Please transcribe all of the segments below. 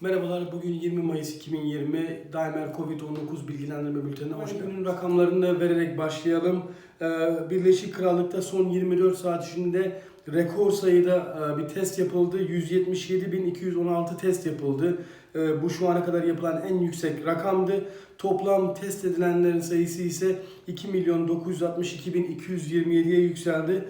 Merhabalar, bugün 20 Mayıs 2020 Daimler Covid-19 bilgilendirme bültenine hoş geldiniz. Günün rakamlarını vererek başlayalım. Ee, Birleşik Krallık'ta son 24 saat içinde rekor sayıda e, bir test yapıldı. 177.216 test yapıldı. Ee, Bu şu ana kadar yapılan en yüksek rakamdı. Toplam test edilenlerin sayısı ise 2.962.227'ye yükseldi.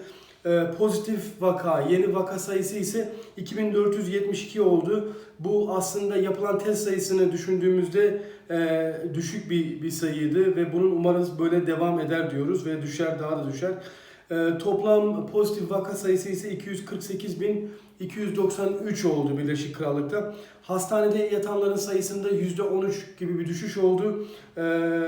Ee, pozitif vaka, yeni vaka sayısı ise 2472 oldu. Bu aslında yapılan test sayısını düşündüğümüzde e, düşük bir, bir sayıydı ve bunun umarız böyle devam eder diyoruz ve düşer daha da düşer. E, toplam pozitif vaka sayısı ise 248.293 oldu Birleşik Krallık'ta. Hastanede yatanların sayısında %13 gibi bir düşüş oldu. E,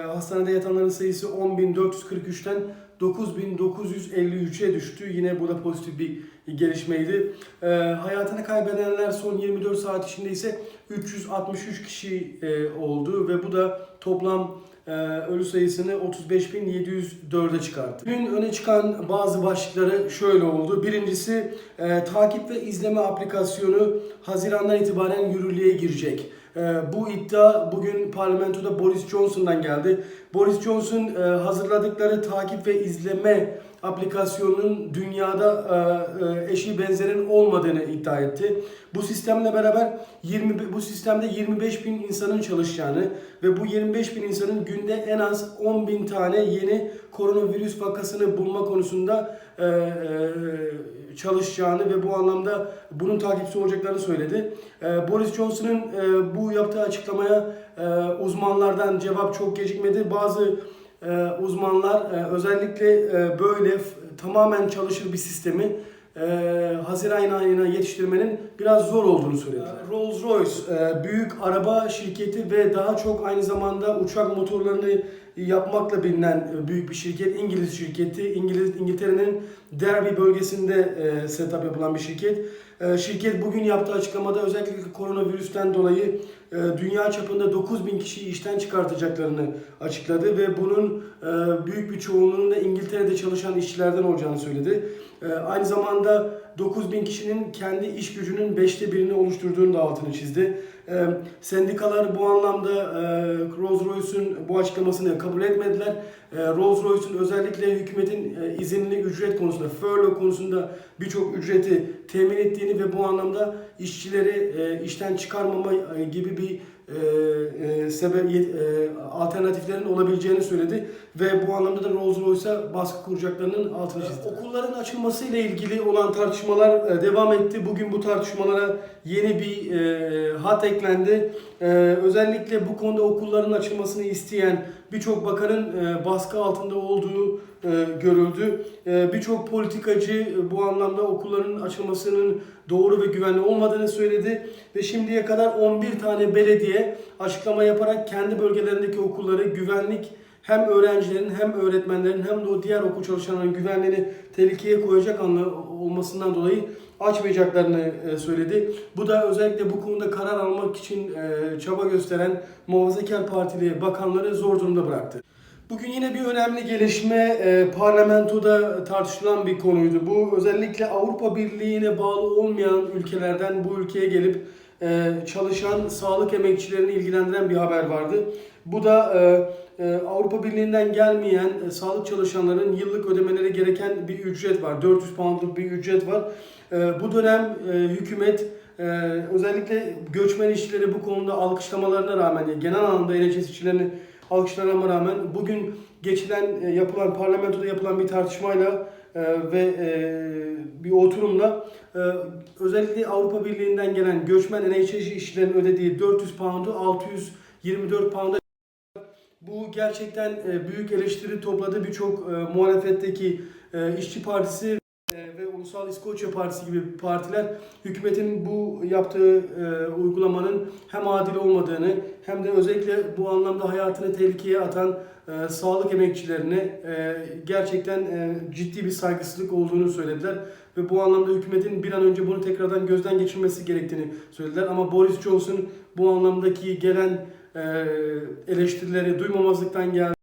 hastanede yatanların sayısı 10.443'ten 9953'e düştü. Yine bu da pozitif bir gelişmeydi. Ee, hayatını kaybedenler son 24 saat içinde ise 363 kişi e, oldu ve bu da toplam e, ölü sayısını 35.704'e çıkarttı. Bugün öne çıkan bazı başlıkları şöyle oldu. Birincisi e, takip ve izleme aplikasyonu Haziran'dan itibaren yürürlüğe girecek. E, bu iddia bugün parlamentoda Boris Johnson'dan geldi. Boris Johnson e, hazırladıkları takip ve izleme aplikasyonunun dünyada e, e, eşi benzerin olmadığını iddia etti. Bu sistemle beraber 20 bu sistemde 25 bin insanın çalışacağını ve bu 25 bin insanın günde en az 10 bin tane yeni koronavirüs vakasını bulma konusunda çalışacağını ve bu anlamda bunun takipçisi olacaklarını söyledi. Boris Johnson'ın e, bu yaptığı açıklamaya e, uzmanlardan cevap çok gecikmedi. Bazı e, uzmanlar e, özellikle e, böyle tamamen çalışır bir sistemi e, Haziran ayına yetiştirmenin biraz zor olduğunu söylediler. Rolls-Royce e, büyük araba şirketi ve daha çok aynı zamanda uçak motorlarını yapmakla bilinen e, büyük bir şirket. İngiliz şirketi. İngiliz İngiltere'nin Derby bölgesinde e, setup yapılan bir şirket. E, şirket bugün yaptığı açıklamada özellikle koronavirüsten dolayı e, dünya çapında 9000 kişiyi işten çıkartacaklarını açıkladı ve bunun e, büyük bir çoğunluğunun da İngiltere'de çalışan işçilerden olacağını söyledi. E, aynı zamanda 9000 kişinin kendi iş gücünün beşte birini oluşturduğunu da altını çizdi. E, sendikalar bu anlamda e, Rolls-Royce'un bu açıklamasını kabul etmediler. E, Rolls-Royce'un özellikle hükümetin e, izinli ücret konusunda, furlough konusunda birçok ücreti temin ettiğini ve bu anlamda işçileri e, işten çıkarmama gibi bir e, e, sebep yet- e, alternatiflerin olabileceğini söyledi ve bu anlamda da Rolls-Royce'a baskı kuracaklarının altını çizdi. Okulların açılması ile ilgili olan tartışmalar e, devam etti. Bugün bu tartışmalara yeni bir e, hat eklendi. E, özellikle bu konuda okulların açılmasını isteyen birçok bakanın e, baskı altında olduğu e, görüldü. E, birçok politikacı bu anlamda okulların açılmasının doğru ve güvenli olmadığını söyledi ve şimdiye kadar 11 tane belediye açıklama yaparak kendi bölgelerindeki okulları güvenlik hem öğrencilerin hem öğretmenlerin hem de o diğer okul çalışanların güvenliğini tehlikeye koyacak anla olmasından dolayı açmayacaklarını e, söyledi. Bu da özellikle bu konuda karar almak için e, çaba gösteren Muhafazakar Partili bakanları zor durumda bıraktı. Bugün yine bir önemli gelişme e, parlamentoda tartışılan bir konuydu. Bu özellikle Avrupa Birliği'ne bağlı olmayan ülkelerden bu ülkeye gelip çalışan sağlık emekçilerini ilgilendiren bir haber vardı. Bu da e, e, Avrupa Birliği'nden gelmeyen e, sağlık çalışanların yıllık ödemeleri gereken bir ücret var. 400 poundluk bir ücret var. Bu dönem hükümet özellikle göçmen işçileri bu konuda alkışlamalarına rağmen genel anlamda NHS işçilerini alkışlarına rağmen bugün geçilen yapılan parlamentoda yapılan bir tartışmayla ve e, bir oturumla e, özellikle Avrupa Birliği'nden gelen göçmen NHS işçilerin ödediği 400 pound'u 624 pound'a bu gerçekten e, büyük eleştiri topladı. Birçok muhalefetteki işçi partisi Ulusal İskoçya Partisi gibi partiler hükümetin bu yaptığı e, uygulamanın hem adil olmadığını hem de özellikle bu anlamda hayatını tehlikeye atan e, sağlık emekçilerine e, gerçekten e, ciddi bir saygısızlık olduğunu söylediler ve bu anlamda hükümetin bir an önce bunu tekrardan gözden geçirmesi gerektiğini söylediler. Ama Boris Johnson bu anlamdaki gelen e, eleştirileri duymamazlıktan geldi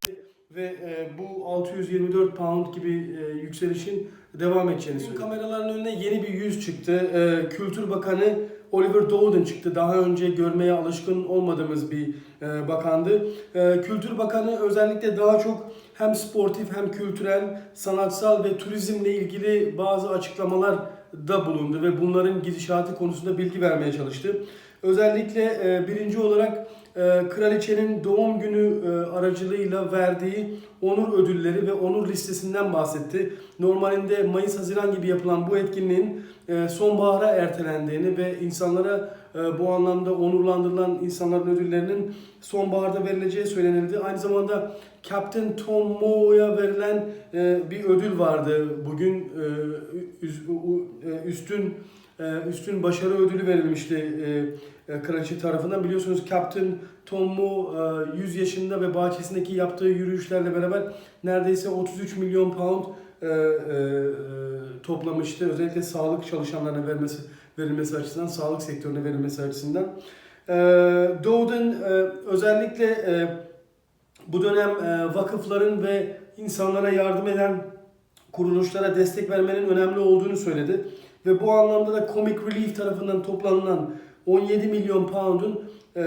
ve e, bu 624 pound gibi e, yükselişin devam edeceğini söyledi. Kameraların önüne yeni bir yüz çıktı. E, Kültür Bakanı Oliver Dowden çıktı. Daha önce görmeye alışkın olmadığımız bir e, bakandı. E, Kültür Bakanı özellikle daha çok hem sportif hem kültürel, sanatsal ve turizmle ilgili bazı açıklamalar da bulundu ve bunların gidişatı konusunda bilgi vermeye çalıştı. Özellikle e, birinci olarak kraliçenin doğum günü e, aracılığıyla verdiği onur ödülleri ve onur listesinden bahsetti. Normalinde Mayıs-Haziran gibi yapılan bu etkinliğin e, sonbahara ertelendiğini ve insanlara e, bu anlamda onurlandırılan insanların ödüllerinin sonbaharda verileceği söylenildi. Aynı zamanda Captain Tom Moe'ya verilen bir ödül vardı. Bugün üstün üstün başarı ödülü verilmişti kraliçe tarafından. Biliyorsunuz Captain Tom Moe e, 100 yaşında ve bahçesindeki yaptığı yürüyüşlerle beraber neredeyse 33 milyon pound e, e, e, toplamıştı. Özellikle sağlık çalışanlarına vermesi verilmesi açısından, sağlık sektörüne verilmesi açısından. E, e, özellikle e, bu dönem e, vakıfların ve insanlara yardım eden kuruluşlara destek vermenin önemli olduğunu söyledi. Ve bu anlamda da Comic Relief tarafından toplanılan 17 milyon pound'un e,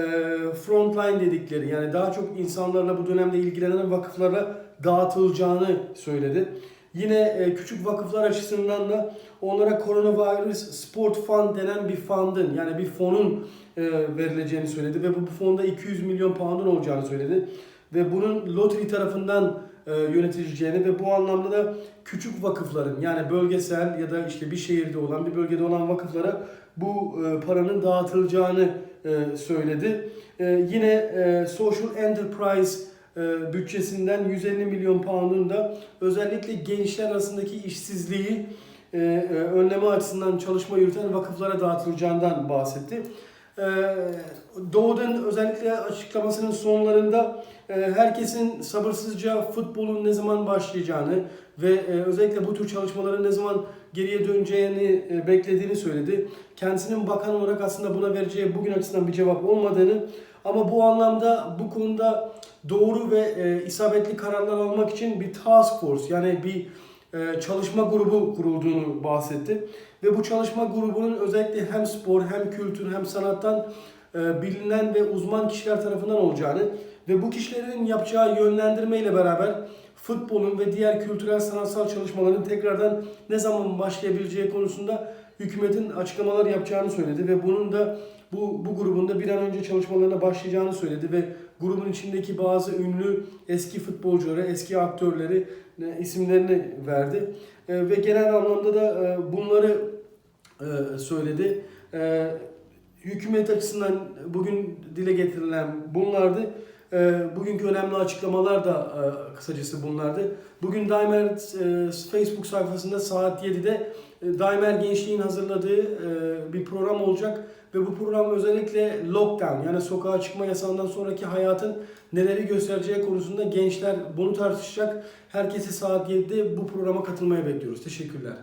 frontline dedikleri yani daha çok insanlarla bu dönemde ilgilenen vakıflara dağıtılacağını söyledi. Yine e, küçük vakıflar açısından da onlara Coronavirus Sport Fund denen bir fundın yani bir fonun e, verileceğini söyledi ve bu, bu fonda 200 milyon pound'un olacağını söyledi ve bunun lottery tarafından e, yönetileceğini ve bu anlamda da küçük vakıfların yani bölgesel ya da işte bir şehirde olan bir bölgede olan vakıflara bu e, paranın dağıtılacağını e, söyledi. E, yine Social Enterprise bütçesinden 150 milyon pound'un da özellikle gençler arasındaki işsizliği önleme açısından çalışma yürüten vakıflara dağıtılacağından bahsetti. E, Doğu'dan özellikle açıklamasının sonlarında herkesin sabırsızca futbolun ne zaman başlayacağını ve e, özellikle bu tür çalışmaların ne zaman geriye döneceğini e, beklediğini söyledi. Kendisinin bakan olarak aslında buna vereceği bugün açısından bir cevap olmadığını ama bu anlamda bu konuda doğru ve e, isabetli kararlar almak için bir task force yani bir çalışma grubu kurulduğunu bahsetti. Ve bu çalışma grubunun özellikle hem spor hem kültür hem sanattan bilinen ve uzman kişiler tarafından olacağını ve bu kişilerin yapacağı yönlendirme ile beraber futbolun ve diğer kültürel sanatsal çalışmaların tekrardan ne zaman başlayabileceği konusunda hükümetin açıklamalar yapacağını söyledi ve bunun da bu, bu grubun da bir an önce çalışmalarına başlayacağını söyledi ve grubun içindeki bazı ünlü eski futbolcuları, eski aktörleri e, isimlerini verdi. E, ve genel anlamda da e, bunları e, söyledi. E, hükümet açısından bugün dile getirilen bunlardı. E, bugünkü önemli açıklamalar da e, kısacası bunlardı. Bugün Daimler e, Facebook sayfasında saat 7'de e, Daimler Gençliğin hazırladığı e, bir program olacak ve bu program özellikle lockdown yani sokağa çıkma yasağından sonraki hayatın neleri göstereceği konusunda gençler bunu tartışacak. Herkesi saat 7'de bu programa katılmaya bekliyoruz. Teşekkürler.